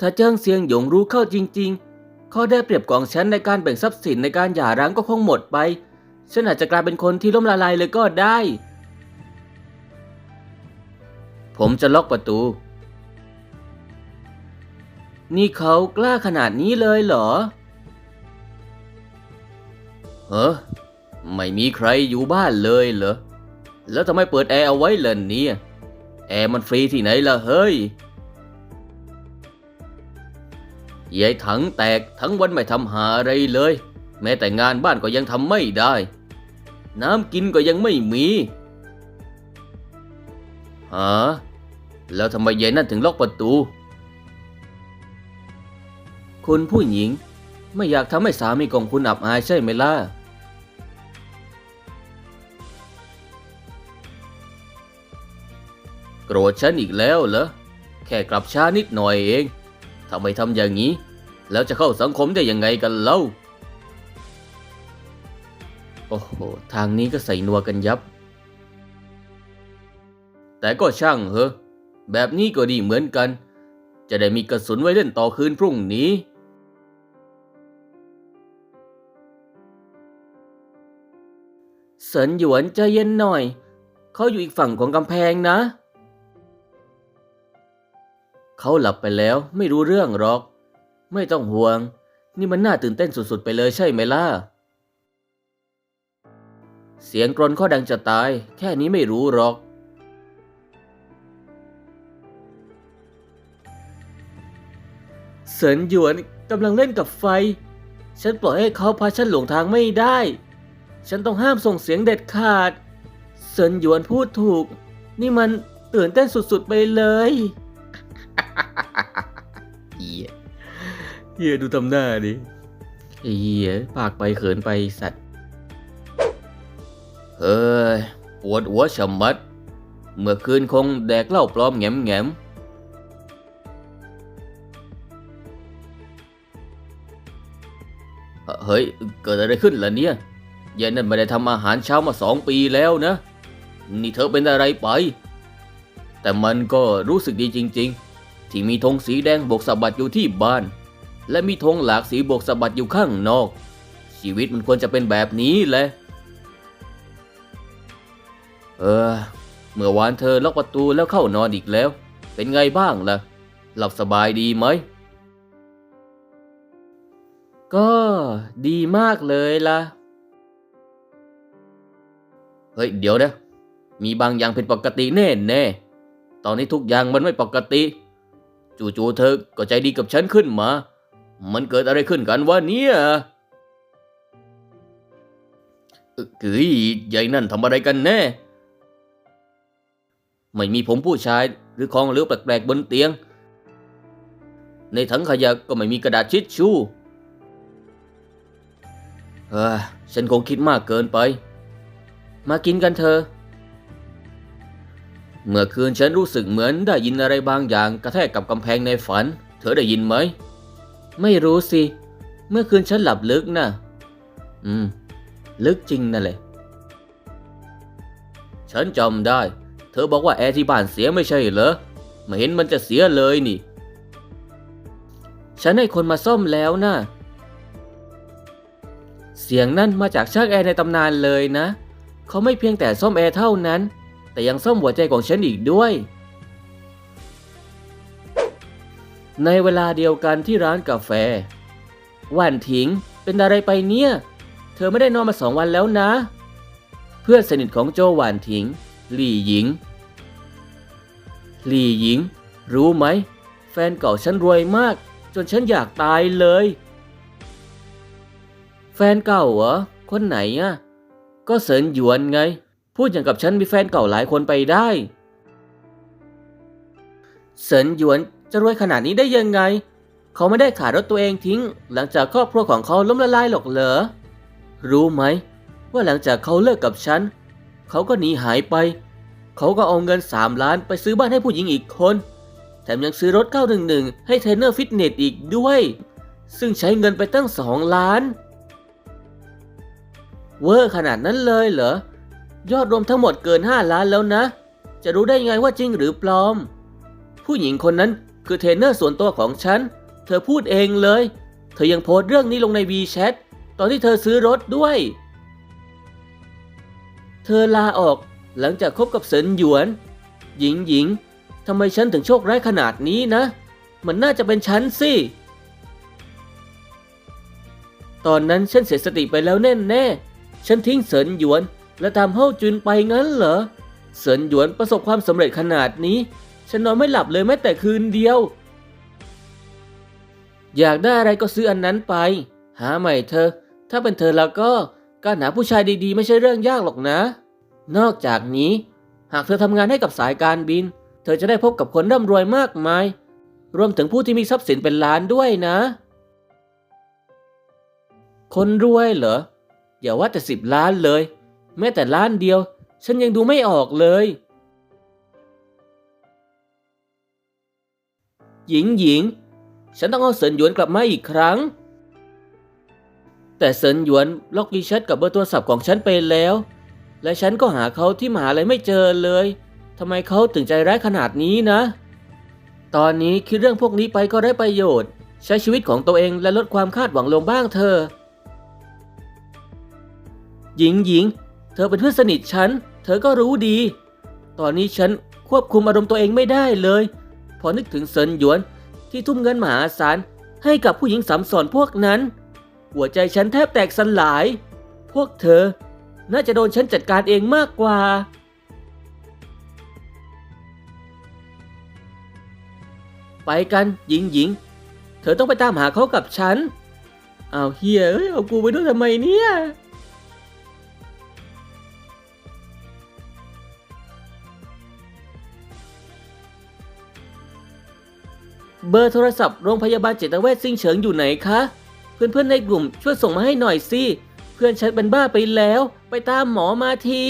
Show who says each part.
Speaker 1: ถ้าเจิ้งเซียงหยงรู้เข้าจริงๆเขาได้เปรียบกองฉันในการแบ่งทรัพย์สินในการหย่าร้างก็คงหมดไป ฉันอาจจะกลายเป็นคนที่ล้มละลายเลยก็ได้ ผมจะล็อกประตู นี่เขากล้าขนาดนี้เลยเหรอเออไม่มีใครอยู่บ้านเลยเหรอ แล้วทำไมเปิดแอร์เอาไว้ล่ะเนี่ย แอร์มันฟรีที่ไหนล่ะเฮ้ย ยายถังแตกทั้งวันไม่ทำหาอะไรเลย แม้แต่งานบ้านก็ยังทำไม่ได้ น้ำกินก็ยังไม่มีฮะแล้วทำไมยายนั่นถึงล็อกประตู คุณผู้หญิง ไม่อยากทำให้สามีของคุณอับอายใช่ไหมล่ะโกรธฉันอีกแล้วเหรอ แค่กลับช้านิดหน่อยเอง ทำไมทำอย่างนี้ แล้วจะเข้าสังคมได้ยังไงกันเล่า โอ้โห ทางนี้ก็ใส่นัวกันยับ แต่ก็ช่างเหอะ แบบนี้ก็ดีเหมือนกัน จะได้มีกระสุนไว้เล่นต่อคืนพรุ่งนี้เสินหยวนใจเย็นหน่อย เขาอยู่อีกฝั่งของกำแพงนะ เขาหลับไปแล้วไม่รู้เรื่องหรอก ไม่ต้องห่วง นี่มันน่าตื่นเต้นสุดๆไปเลยใช่ไหมล่ะ เสียงกรนเขาดังจะตาย แค่นี้ไม่รู้หรอก เสินหยวนกำลังเล่นกับไฟ ฉันปล่อยให้เขาพาฉันหลงทางไม่ได้ ฉันต้องห้ามส่งเสียงเด็ดขาดเซินหยวนพูดถูก นี่มันตื่นเต้นสุดๆไปเลย เฮียเฮียดูทำหน้าดิเฮียปากไปเขินไปสัตว์ เฮ้ย ปวดหัวชะมัด เมื่อคืนคงแดกเหล้าปลอมแง้มแง้มเอ่อเฮ้ย เกิดอะไรขึ้นล่ะเนี่ยยายนั่นไม่ได้ทำอาหารเช้ามาสองปีแล้วนะ นี่เธอเป็นอะไรไป แต่มันก็รู้สึกดีจริง ๆ ที่มีธงสีแดงโบกสะบัดอยู่ที่บ้าน และมีธงหลากสีโบกสะบัดอยู่ข้างนอก ชีวิตมันควรจะเป็นแบบนี้แหละ เออ เมื่อวานเธอล็อกประตูแล้วเข้านอนอีกแล้ว เป็นไงบ้างล่ะ หลับสบายดีไหม ก็ดีมากเลยล่ะ เฮ้ย เดี๋ยวนะ มีบางอย่างผิดปกติแน่แน่ตอนนี้ทุกอย่างมันไม่ปกติ จู่ๆเธอก็ใจดีกับฉันขึ้นมา มันเกิดอะไรขึ้นกันวะเนี่ยเอ้ยเฮ้ยายนั่นทำอะไรกันแน่ ไม่มีผมผู้ชายหรือของเหลวแปลกๆบนเตียง ในถังขยะก็ไม่มีกระดาษชิชชู่เฮ้ยฉันคงคิดมากเกินไป มากินกันเถอะ เมื่อคืนฉันรู้สึกเหมือนได้ยินอะไรบางอย่างกระแทกกับกำแพงในฝัน เธอได้ยินไหม ไม่รู้สิ เมื่อคืนฉันหลับลึกนะอืม ลึกจริงนั่นแหละ ฉันจำได้ เธอบอกว่าแอร์ที่บ้านเสียไม่ใช่เหรอ ไม่เห็นมันจะเสียเลยนี่ ฉันให้คนมาซ่อมแล้วนะเสียงนั่นมาจากช่างแอร์ในตำนานเลยนะ เขาไม่เพียงแต่ซ่อมแอร์เท่านั้น แต่ยังซ่อมหัวใจของฉันอีกด้วย ในเวลาเดียวกันที่ร้านกาแฟว่านถิงเป็นอะไรไปเนี่ย เธอไม่ได้นอนมาสองวันแล้วนะ เพื่อนสนิทของโจหวานถิง หลี่หญิง หลี่หญิง รู้ไหม แฟนเก่าฉันรวยมาก จนฉันอยากตายเลย แฟนเก่าเหรอ คนไหนอะก็เสินหยวนไง พูดอย่างกับฉันมีแฟนเก่าหลายคนไปได้เสินหยวนจะรวยขนาดนี้ได้ยังไง เขาไม่ได้ขายรถตัวเองทิ้ง หลังจากครอบครัวของเขาล้มละลายหรอกเหรอ รู้ไหม ว่าหลังจากเขาเลิกกับฉัน เขาก็หนีหายไป เขาก็เอาเงิน 3 ล้านไปซื้อบ้านให้ผู้หญิงอีกคน แถมยังซื้อรถ 911 ให้เทรนเนอร์ฟิตเนสอีกด้วย ซึ่งใช้เงินไปตั้ง 2 ล้าน เวอร์ขนาดนั้นเลยเหรอ ยอดรวมทั้งหมดเกิน 5 ล้านแล้วนะ จะรู้ได้ไงว่าจริงหรือปลอม ผู้หญิงคนนั้นคือเทรนเนอร์ส่วนตัวของฉัน เธอพูดเองเลย เธอยังโพสต์เรื่องนี้ลงใน WeChat ตอนที่เธอซื้อรถด้วย เธอลาออกหลังจากคบกับเซินหยวน หญิงหญิงทำไมฉันถึงโชคร้ายขนาดนี้นะ มันน่าจะเป็นฉันสิ ตอนนั้นฉันเสียสติไปแล้วแน่แน่ฉันทิ้งเสินหยวน และตามเฮาจุนไปงั้นเหรอ เสินหยวนประสบความสำเร็จขนาดนี้ ฉันนอนไม่หลับเลยแม้แต่คืนเดียว อยากได้อะไรก็ซื้ออันนั้นไป หาใหม่เธอ ถ้าเป็นเธอแล้วก็การหาผู้ชายดีๆ ไม่ใช่เรื่องยากหรอกนะ นอกจากนี้ หากเธอทำงานให้กับสายการบิน เธอจะได้พบกับคนร่ำรวยมากมาย รวมถึงผู้ที่มีทรัพย์สินเป็นล้านด้วยนะ คนรวยเหรอ อย่าว่าแต่สิบล้านเลย แม้แต่ล้านเดียว ฉันยังดูไม่ออกเลย หญิงหญิง ฉันต้องเอาเสินหยวนกลับมาอีกครั้ง แต่เสินหยวนล็อกวีแชทกับเบอร์โทรศัพท์ของฉันไปแล้ว และฉันก็หาเขาที่มหาลัยไม่เจอเลยทำไมเขาถึงใจร้ายขนาดนี้นะ ตอนนี้คิดเรื่องพวกนี้ไปก็ได้ประโยชน์ ใช้ชีวิตของตัวเองและลดความคาดหวังลงบ้างเธอหญิงหญิง เธอเป็นเพื่อนสนิทฉัน เธอก็รู้ดี ตอนนี้ฉันควบคุมอารมณ์ตัวเองไม่ได้เลย พอนึกถึงเซินหยวนที่ทุ่มเงินมหาศาลให้กับผู้หญิงสามสอนพวกนั้น หัวใจฉันแทบแตกสลาย พวกเธอ น่าจะโดนฉันจัดการเองมากกว่า ไปกันหญิงหญิง เธอต้องไปตามหาเขากับฉัน เอาเฮียเอ้ยเอากูไปด้วยทำไมเนี่ย เบอร์โทรศัพท์โรงพยาบาลจิตเวชซิงเฉิงอยู่ไหนคะ เพื่อนๆในกลุ่มช่วยส่งมาให้หน่อยสิ เพื่อนฉันเป็นบ้าไปแล้ว ไปตามหมอมาที